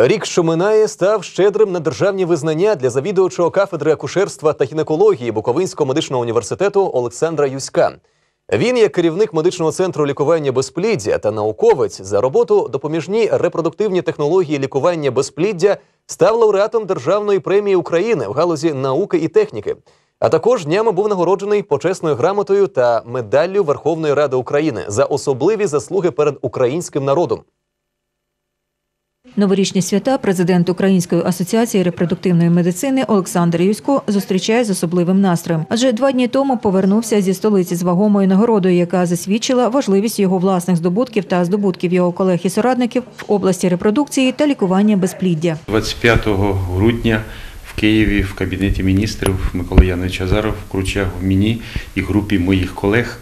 Рік, що минає, став щедрим на державні визнання для завідувачого кафедри акушерства та гінекології Буковинського медичного університету Олександра Юська. Він, як керівник медичного центру лікування безпліддя та науковець за роботу допоміжні репродуктивні технології лікування безпліддя, став лауреатом Державної премії України в галузі науки і техніки. А також днями був нагороджений почесною грамотою та медаллю Верховної Ради України за особливі заслуги перед українським народом. Новорічні свята президент Української асоціації репродуктивної медицини Олександр Юсько зустрічає з особливим настроєм. Адже два дні тому повернувся зі столиці з вагомою нагородою, яка засвідчила важливість його власних здобутків та здобутків його колег і соратників в області репродукції та лікування безпліддя. 25 грудня в Києві в Кабінеті міністрів Микола Янович Азаров вручав мені і групі моїх колег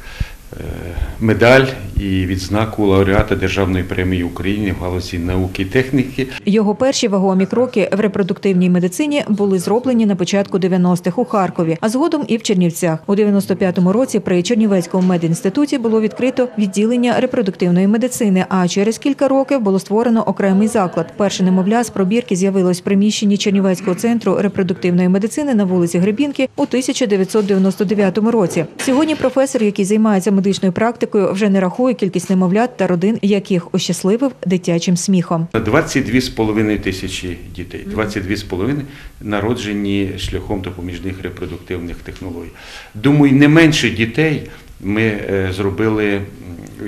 медаль і відзнаку лауреата Державної премії України в галузі науки і техніки. Його перші вагомі кроки в репродуктивній медицині були зроблені на початку 90-х у Харкові, а згодом і в Чернівцях. У 95-му році при Чернівецькому медінституті було відкрито відділення репродуктивної медицини. А через кілька років було створено окремий заклад. Перше немовля з пробірки з'явилось в приміщенні Чернівецького центру репродуктивної медицини на вулиці Гребінки у 1999 році. Сьогодні професор, який займається медичною практикою, вже не рахує кількість немовлят та родин, яких ощасливив дитячим сміхом. 22,5 тисячі дітей, 22,5 народжені шляхом допоміжних репродуктивних технологій. Думаю, не менше дітей ми е, зробили,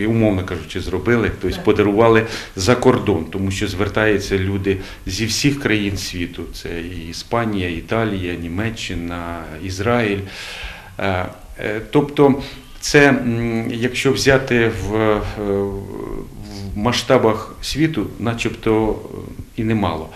умовно кажучи, зробили, тобто подарували за кордон, тому що звертаються люди зі всіх країн світу. Це і Іспанія, Італія, Німеччина, Ізраїль. Е, е, Тобто, це, якщо взяти в, е, в масштабах світу, начебто е, і немало.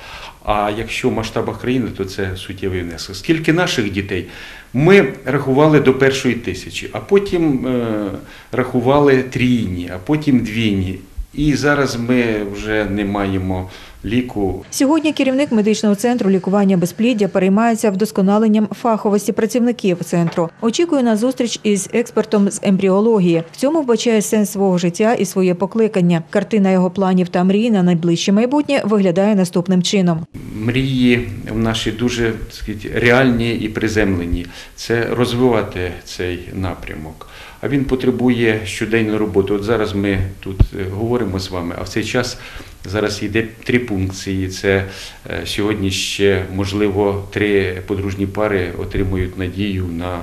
А якщо в масштабах країни, то це суттєвий внесок. Скільки наших дітей? Ми рахували до першої тисячі, а потім е, рахували трійні, а потім двійні. І зараз ми вже не маємо ліку Сьогодні керівник медичного центру лікування безпліддя переймається вдосконаленням фаховості працівників центру. Очікує на зустріч із експертом з ембріології. В цьому вбачає сенс свого життя і своє покликання. Картина його планів та мрій на найближче майбутнє виглядає наступним чином. мрії в наші дуже сказати, реальні і приземлені. Це розвивати цей напрямок. А він потребує щоденної роботи. От зараз ми тут е, говоримо з вами, а в цей час зараз йде три пункції. Це е, сьогодні ще можливо три подружні пари отримують надію на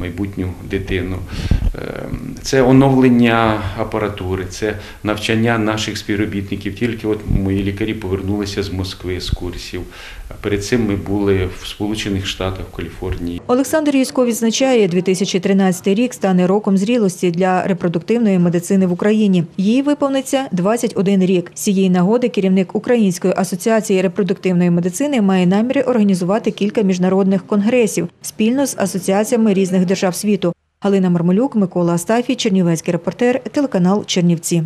майбутню дитину. Ем, Це оновлення апаратури, це навчання наших співробітників. Тільки от мої лікарі повернулися з Москви з курсів. Перед цим ми були в Сполучених Штатах, в Каліфорнії. Олександр Юсько відзначає, 2013 рік стане роком зрілості для репродуктивної медицини в Україні. Їй виповниться 21 рік. З цієї нагоди керівник Української асоціації репродуктивної медицини має наміри організувати кілька міжнародних конгресів спільно з асоціаціями різних держав світу. Галина Мармелюк, Микола Астафій, Чернівецький репортер, телеканал Чернівці.